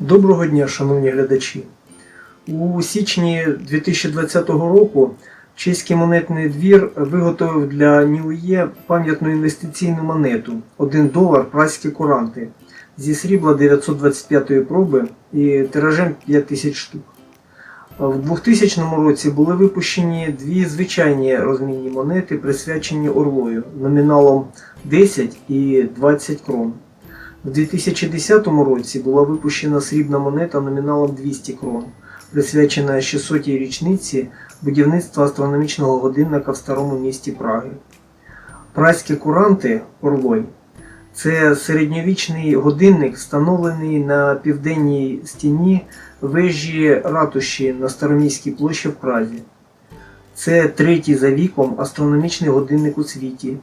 Доброго дня, шановні глядачі. У січні 2020 року чеський монетний двір виготовив для Ньює пам'ятну інвестиційну монету 1 долар праські куранти зі срібла 925 проби і тиражем 5000 штук. В 2000 році були випущені дві звичайні розмінні монети, присвячені Орлою номіналом 10 і 20 крон. У 2010 році була випущена срібна монета номіналом 200 крон, присвячена 600-й річниці будівництва астрономічного годинника в старому місті Праги. Праські куранти Орлой це середньовічний годинник, встановлений на південній стіні вежі ратуші на Староміській площі в Празі. Це третій за віком астрономічний годинник у світі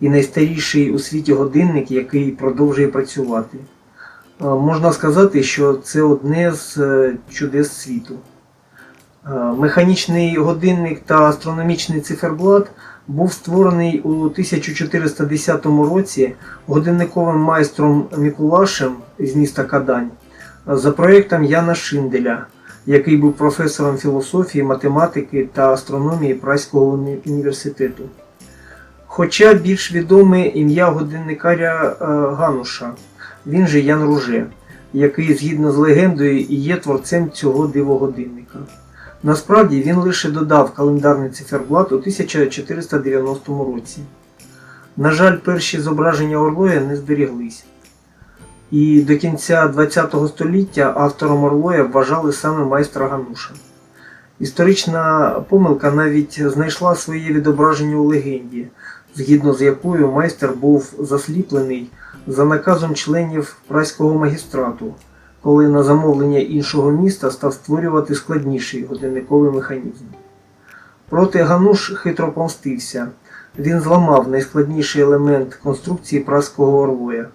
і найстаріший у світі годинник, який продовжує працювати. Можна сказати, що це одне з е, чудес світу. Механічний годинник та астрономічний циферблат був створений у 1410 році годинниковим майстром Мікулашем з міста Кадань за проєктом Яна Шинделя, який був професором філософії, математики та астрономії Праського уні- університету. Хоча більш відоме ім'я годинникаря е, Гануша, він же Ян Руже, який згідно з легендою і є творцем цього дивогодинника. Насправді він лише додав календарний циферблат у 1490 році. На жаль, перші зображення Орлоя не зберіглись. І до кінця ХХ століття автором Орлоя вважали саме майстра Гануша. Історична помилка навіть знайшла своє відображення у легенді, згідно з якою майстер був засліплений за наказом членів праського магістрату, коли на замовлення іншого міста став створювати складніший годинниковий механізм. Проте Гануш хитро помстився. Він зламав найскладніший елемент конструкції праського орлоя.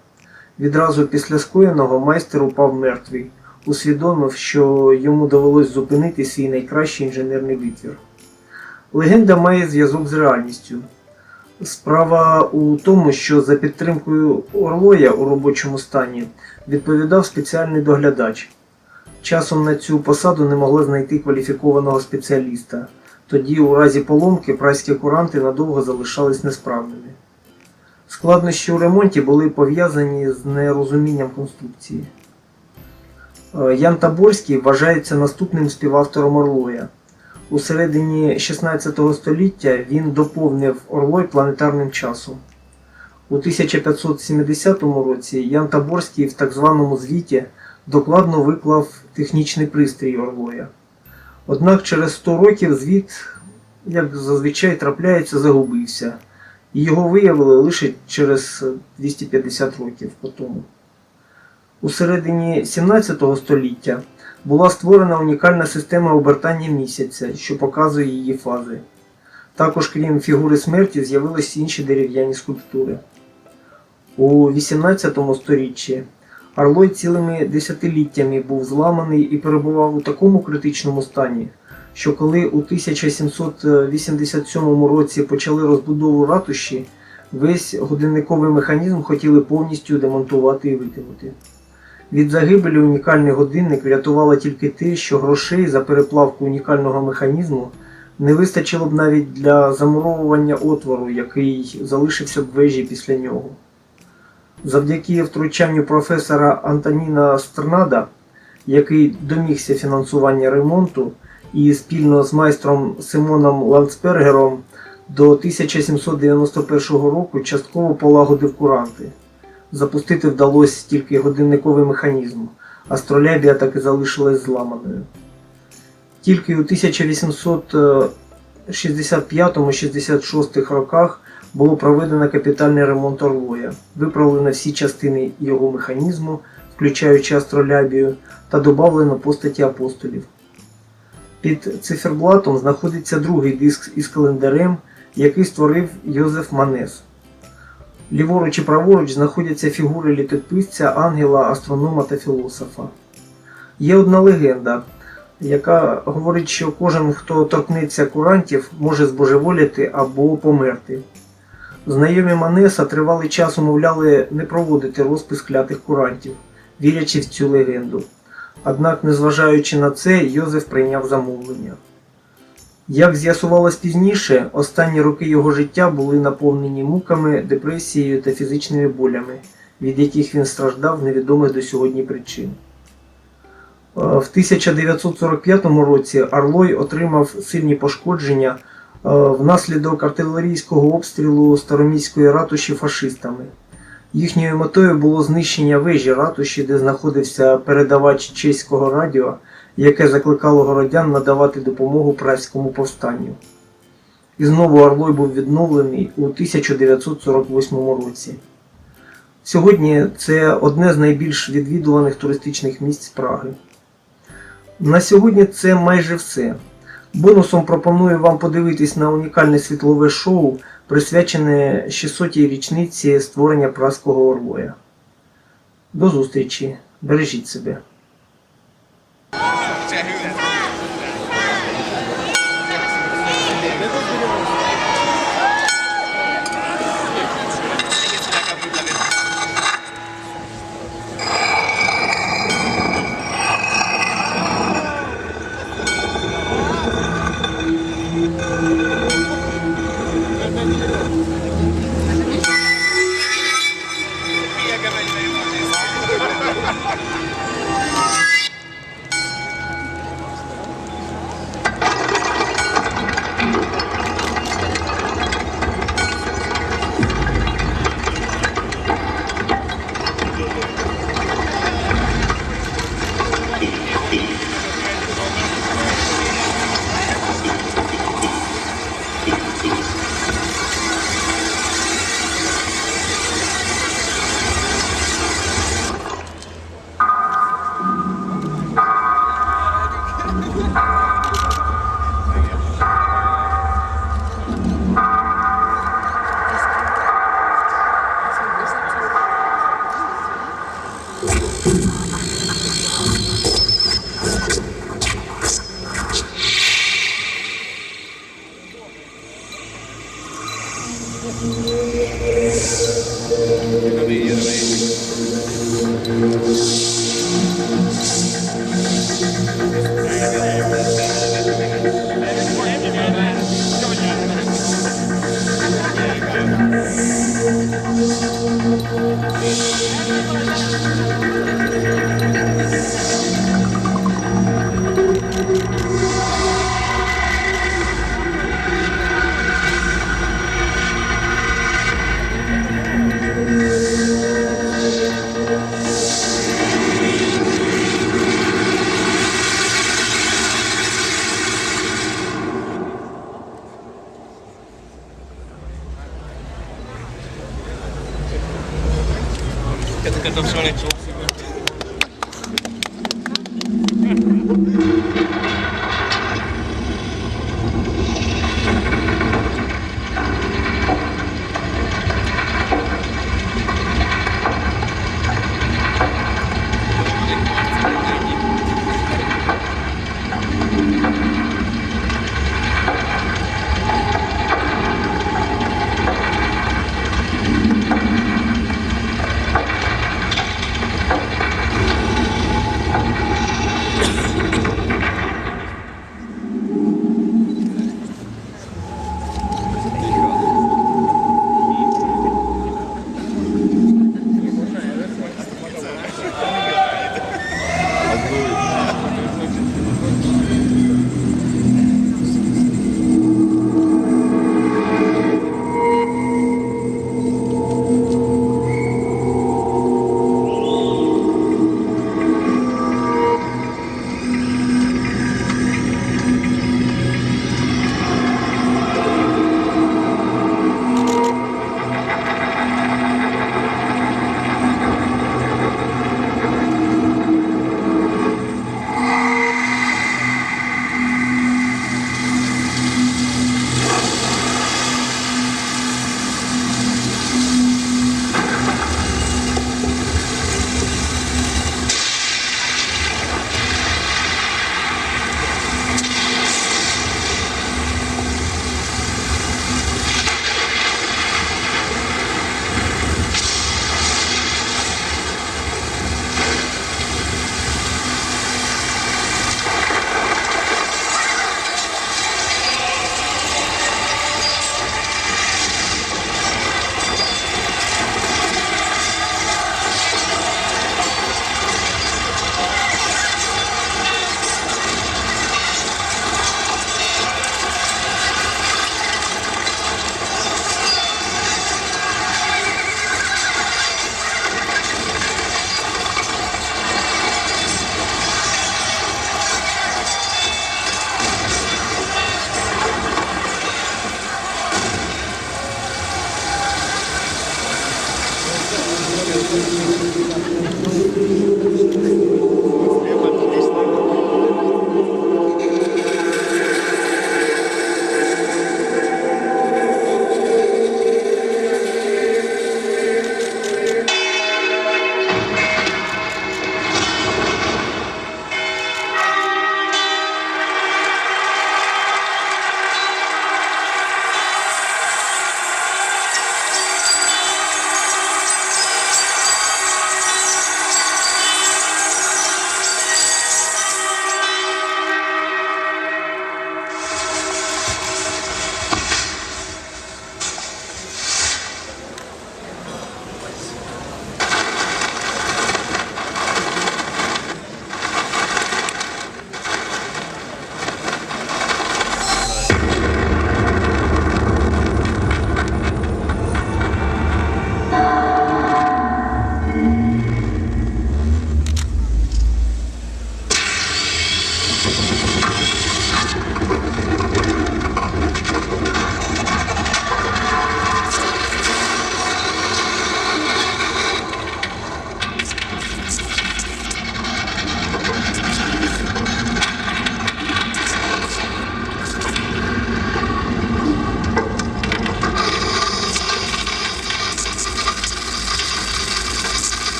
Відразу після скоєного майстер упав мертвий, усвідомив, що йому довелось зупинити свій найкращий інженерний витвір. Легенда має зв'язок з реальністю. Справа у тому, що за підтримкою Орлоя у робочому стані відповідав спеціальний доглядач. Часом на цю посаду не могли знайти кваліфікованого спеціаліста. Тоді, у разі поломки, праські куранти надовго залишались несправними. Складнощі у ремонті були пов'язані з нерозумінням конструкції. Е, Ян Таборський вважається наступним співавтором Орлоя. У середині 16 століття він доповнив Орлой планетарним часом. У 1570 році Ян Таборський в так званому звіті докладно виклав технічний пристрій Орлоя. Однак через 100 років звіт, як зазвичай трапляється, загубився, і його виявили лише через 250 років по тому. У середині 17 століття була створена унікальна система обертання місяця, що показує її фази. Також, крім фігури смерті, з'явилися інші дерев'яні скульптури. У 18 сторіччі Орлой цілими десятиліттями був зламаний і перебував у такому критичному стані, що коли у 1787 році почали розбудову ратуші, весь годинниковий механізм хотіли повністю демонтувати і викинути. Від загибелі унікальний годинник врятувало тільки те, що грошей за переплавку унікального механізму не вистачило б навіть для замуровування отвору, який залишився б вежі після нього. Завдяки втручанню професора Антоніна Стернада, який домігся фінансування ремонту, і спільно з майстром Симоном Ландспергером до 1791 року частково полагодив куранти. Запустити вдалося тільки годинниковий механізм, астролябія так і залишилась зламаною. Тільки у 1865-66 роках було проведено капітальний ремонт Орлоя, виправлено всі частини його механізму, включаючи астролябію, та додавлено постаті апостолів. Під циферблатом знаходиться другий диск із календарем, який створив Йозеф Манес. Ліворуч і праворуч знаходяться фігури літописця, ангела, астронома та філософа. Є одна легенда, яка говорить, що кожен, хто торкнеться курантів, може збожеволіти або померти. Знайомі Манеса тривалий час умовляли не проводити розпис клятих курантів, вірячи в цю легенду. Однак, незважаючи на це, Йозеф прийняв замовлення. Як з'ясувалось пізніше, останні роки його життя були наповнені муками, депресією та фізичними болями, від яких він страждав невідомих до сьогодні причин. Е, В 1945 році Арлой отримав сильні пошкодження е, внаслідок артилерійського обстрілу староміської ратуші фашистами. Їхньою метою було знищення вежі ратуші, де знаходився передавач чеського радіо, яке закликало городян надавати допомогу празькому повстанню. І знову Орлой був відновлений у 1948 році. Сьогодні це одне з найбільш відвідуваних туристичних місць Праги. На сьогодні це майже все. Бонусом пропоную вам подивитись на унікальне світлове шоу, присвячене 600-й річниці створення Празького Орлоя. До зустрічі! Бережіть себе! Це Música